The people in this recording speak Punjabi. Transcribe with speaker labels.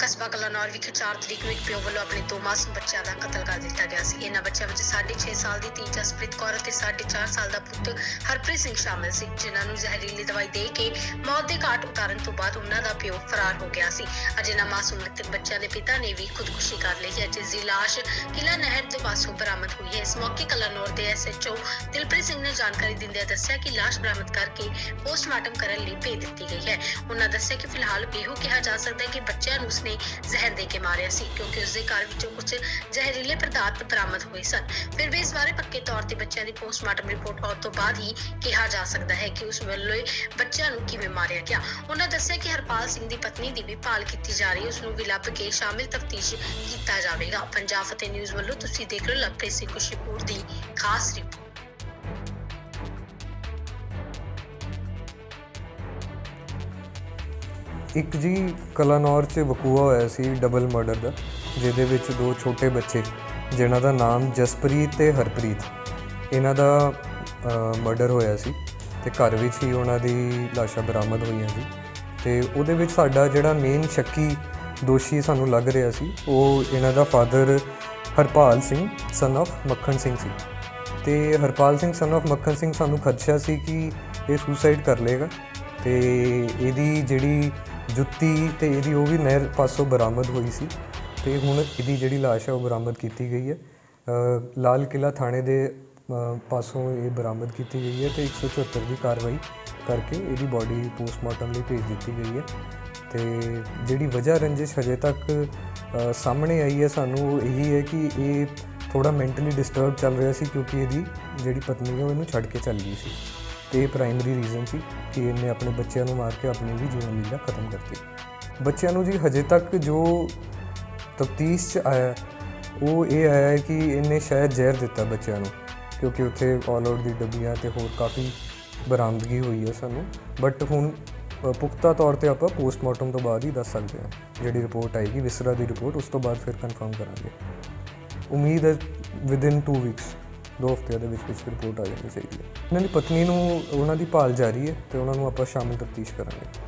Speaker 1: ਕਸਬਾ ਕਲਾਨੌਰ ਵਿਖੇ 4 ਤਰੀਕ ਨੂੰ ਇੱਕ ਪਿਓ ਵੱਲੋਂ ਆਪਣੇ ਦੋ ਮਾਸੂਮ ਬੱਚਿਆਂ ਦਾ ਕਤਲ ਕਰ ਦਿੱਤਾ ਗਿਆ ਸੀ। ਇਹਨਾਂ ਬੱਚਿਆਂ ਵਿੱਚ 6.5 ਸਾਲ ਦੀ ਧੀ ਜਸਪ੍ਰੀਤ ਕੌਰ ਅਤੇ 4.5 ਸਾਲ ਦਾ ਪੁੱਤ ਹਰਪ੍ਰੀਤ ਸਿੰਘ ਸ਼ਾਮਲ ਸੀ, ਜਿਨ੍ਹਾਂ ਨੂੰ ਜ਼ਹਿਰੀਲੀ ਦਵਾਈ ਦੇ ਕੇ ਮੌਤ ਦੇ ਘਾਟ ਉਤਾਰਨ ਤੋਂ ਬਾਅਦ ਉਹਨਾਂ ਦਾ ਪਿਓ ਫਰਾਰ ਹੋ ਗਿਆ ਸੀ। ਅਜੇ ਨਾ ਮਾਸੂਮ ਮ੍ਰਿਤਕ ਬੱਚਿਆਂ ਦੇ ਪਿਤਾ ਨੇ ਵੀ ਖੁਦਕੁਸ਼ੀ ਕਰ ਲਈ ਹੈ। ਜਿਸ ਦੀ ਲਾਸ਼ ਕਿਲਾ ਨਹਿਰ ਦੇ ਪਾਸੋਂ ਬਰਾਮਦ ਹੋਈ ਹੈ। ਇਸ ਮੌਕੇ ਕਲਾਨੌਰ ਦੇ ਐਸਐਚਓ ਦਿਲਪ੍ਰੀਤ ਸਿੰਘ ਨੇ ਜਾਣਕਾਰੀ ਦਿੰਦਿਆਂ ਦੱਸਿਆ ਕਿ ਲਾਸ਼ ਬਰਾਮਦ ਕਰਕੇ ਪੋਸਟਮਾਰਟਮ ਕਰਨ ਲਈ ਭੇਜ ਦਿੱਤੀ ਗਈ ਹੈ। ਉਹਨਾਂ ਦੱਸਿਆ ਕਿ ਫਿਲਹਾਲ ਇਹੋ ਕਿਹਾ ਜਾ ਸਕਦਾ ਹੈ ਕਿ ਬੱਚਿਆਂ ਨੂੰ ਉਸਨੇ ਜ਼ਹਿਰ ਦੇ ਕੇ ਮਾਰਿਆ ਸੀ, ਕਿਉਂਕਿ ਉਸਦੇ ਘਰ ਵਿੱਚੋਂ ਕੁਝ ਜ਼ਹਿਰੀਲੇ ਪਦਾਰਥ ਬਰਾਮਦ ਹੋਏ ਸਨ। ਫਿਰ ਵੀ ਇਸ ਬਾਰੇ ਪੱਕੇ ਤੌਰ ਤੇ ਬੱਚਿਆਂ ਦੀ ਪੋਸਟਮਾਰਟਮ ਰਿਪੋਰਟ ਆਉਣ ਤੋਂ ਬਾਅਦ ਹੀ ਕਿਹਾ ਜਾ ਸਕਦਾ ਹੈ ਕਿ ਉਸ ਵੱਲੋਂ ਬੱਚਿਆਂ ਨੂੰ ਕਿਵੇਂ ਮਾਰਿਆ ਗਿਆ। ਉਹਨਾਂ ਦੱਸਿਆ ਕਿ ਹਰਪਾਲ ਸਿੰਘ ਦੀ ਪਤਨੀ ਦੀ ਵੀ ਭਾਲ ਕੀਤੀ ਜਾ ਰਹੀ ਹੈ। ਉਸ ਨੂੰ ਵੀ ਲੱਭ ਕੇ ਸ਼ਾਮਿਲ ਤਫਤੀਸ਼ ਕੀਤਾ ਜਾਵੇਗਾ। ਪੰਜਾਬ ਫਤਿਹ ਨਿਊਜ਼ ਵੱਲੋਂ ਤੁਸੀਂ ਦੇਖ ਰਹੇ ਹੋ ਲਵਪ੍ਰੀਤ ਸਿੰਘ ਖੁਸ਼ੀਪੁਰ ਦੀ ਖਾਸ ਰਿਪੋਰਟ।
Speaker 2: ਇੱਕ ਜੀ ਕਲਾਨੌਰ 'ਚ ਵਕੂਆ ਹੋਇਆ ਸੀ ਡਬਲ ਮਰਡਰ ਦਾ, ਜਿਹਦੇ ਵਿੱਚ ਦੋ ਛੋਟੇ ਬੱਚੇ, ਜਿਨ੍ਹਾਂ ਦਾ ਨਾਮ ਜਸਪ੍ਰੀਤ ਤੇ ਹਰਪ੍ਰੀਤ, ਇਹਨਾਂ ਦਾ ਮਰਡਰ ਹੋਇਆ ਸੀ ਤੇ ਘਰ ਵਿੱਚ ਹੀ ਉਹਨਾਂ ਦੀ ਲਾਸ਼ਾਂ ਬਰਾਮਦ ਹੋਈਆਂ ਸੀ ਤੇ ਉਹਦੇ ਵਿੱਚ ਸਾਡਾ ਜਿਹੜਾ ਮੇਨ ਸ਼ੱਕੀ ਦੋਸ਼ੀ ਸਾਨੂੰ ਲੱਗ ਰਿਹਾ ਸੀ, ਉਹ ਇਹਨਾਂ ਦਾ father Harpal Singh son of Makhan Singh ਸੀ। ਤੇ ਹਰਪਾਲ ਸਿੰਘ ਸਨ of ਮੱਖਣ ਸਿੰਘ ਸਾਨੂੰ ਖਦਸ਼ਾ ਸੀ ਕਿ ਇਹ ਸੁਸਾਈਡ ਕਰ ਲੇਗਾ ਤੇ ਇਹਦੀ ਜਿਹੜੀ ਜੁੱਤੀ ਤੇ ਇਹਦੀ ਉਹ ਵੀ ਨਹਿਰ ਪਾਸੋਂ ਬਰਾਮਦ ਹੋਈ ਸੀ ਤੇ ਹੁਣ ਇਹਦੀ ਜਿਹੜੀ ਲਾਸ਼ ਹੈ ਉਹ ਬਰਾਮਦ ਕੀਤੀ ਗਈ ਹੈ। ਲਾਲ ਕਿਲਾ ਥਾਣੇ ਦੇ ਪਾਸੋਂ ਇਹ ਬਰਾਮਦ ਕੀਤੀ ਗਈ ਹੈ ਤੇ 174 ਦੀ ਕਾਰਵਾਈ ਕਰਕੇ ਇਹਦੀ ਬਾਡੀ ਪੋਸਟਮਾਰਟਮ ਲਈ ਭੇਜ ਦਿੱਤੀ ਗਈ ਹੈ। ਤੇ ਜਿਹੜੀ ਵਜ੍ਹਾ ਰੰਜਿਸ਼ ਹਜੇ ਤੱਕ ਸਾਹਮਣੇ ਆਈ ਹੈ, ਸਾਨੂੰ ਉਹ ਇਹੀ ਹੈ ਕਿ ਇਹ ਥੋੜਾ ਮੈਂਟਲੀ ਡਿਸਟਰਬ ਚੱਲ ਰਿਹਾ ਸੀ ਕਿਉਂਕਿ ਇਹਦੀ ਜਿਹੜੀ ਪਤਨੀ ਹੈ ਉਹ ਇਹਨੂੰ ਛੱਡ ਕੇ ਚੱਲ ਗਈ ਸੀ। ਤੇ ਇਹ ਪ੍ਰਾਇਮਰੀ ਰੀਜ਼ਨ ਸੀ ਕਿ ਇਹਨੇ ਆਪਣੇ ਬੱਚਿਆਂ ਨੂੰ ਮਾਰ ਕੇ ਆਪਣੀ ਵੀ ਜੀਵਨ ਲੀਲਾ ਖਤਮ ਕਰਤੀ ਬੱਚਿਆਂ ਨੂੰ ਜੀ ਹਜੇ ਤੱਕ ਜੋ ਤਫਤੀਸ਼ ਚ ਆਇਆ, ਉਹ ਇਹ ਆਇਆ ਹੈ ਕਿ ਇਹਨੇ ਸ਼ਾਇਦ ਜ਼ਹਿਰ ਦਿੱਤਾ ਬੱਚਿਆਂ ਨੂੰ, ਕਿਉਂਕਿ ਉੱਥੇ ਆਲ ਆਊਟ ਦੀ ਡੱਬੀਆਂ ਤੇ ਹੋਰ ਕਾਫੀ ਬਰਾਮਦਗੀ ਹੋਈ ਹੈ ਸਾਨੂੰ। ਬਟ ਹੁਣ ਪੁਖਤਾ ਤੌਰ ਤੇ ਆਪਾਂ ਪੋਸਟਮਾਰਟਮ ਤੋਂ ਬਾਅਦ ਹੀ ਦੱਸ ਸਕਦੇ ਹਾਂ, ਜਿਹੜੀ ਰਿਪੋਰਟ ਆਏਗੀ, ਵਿਸਰਾ ਦੀ ਰਿਪੋਰਟ ਉਸ ਤੋਂ ਬਾਅਦ ਫਿਰ ਕਨਫਰਮ ਕਰਾਂਗੇ। ਉਮੀਦ ਹੈ ਵਿਦਿਨ 2 ਵੀਕਸ ਦੋ ਹਫ਼ਤਿਆਂ ਦੇ ਵਿੱਚ ਵਿੱਚ ਰਿਪੋਰਟ ਆ ਜਾਣੀ ਚਾਹੀਦੀ ਹੈ ਇਹਨਾਂ ਦੀ ਪਤਨੀ ਨੂੰ ਉਹਨਾਂ ਦੀ ਭਾਲ ਜਾਰੀ ਹੈ ਤੇ ਉਹਨਾਂ ਨੂੰ ਆਪਾਂ ਸ਼ਾਮਲ ਤਫਤੀਸ਼ ਕਰਾਂਗੇ।